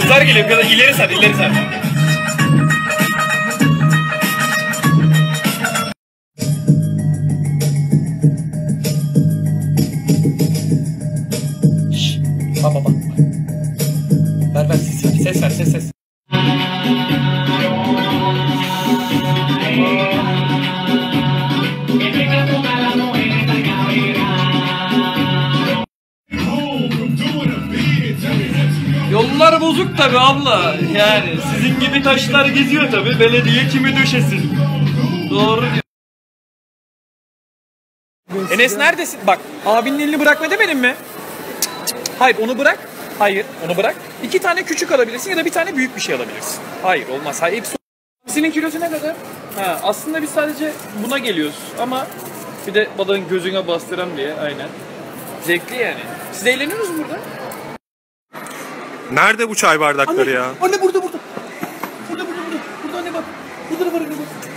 Kızlar geliyor kızlar. İleri sar ileri sar. Şşş. Bak bak bak. Ver ses ses ses ses. Yollar bozuk tabi abla. Yani sizin gibi taşlar geziyor tabi. Belediye kimi döşesin. Doğru diyor. Enes neredesin? Bak abinin elini bırakma demedim mi? Hayır onu bırak. Hayır onu bırak. İki tane küçük alabilirsin ya da bir tane büyük bir şey alabilirsin. Hayır olmaz. Hayır hepsi senin kilosu ne kadar? Ha, aslında biz sadece buna geliyoruz ama bir de balığın gözüne bastıran diye aynen. Zevkli yani. Siz eğleniyorsunuz burada? Nerede bu çay bardakları ya? Anne burada burada. Burada burada burada. Burada anne bak. Burada da var anne bak.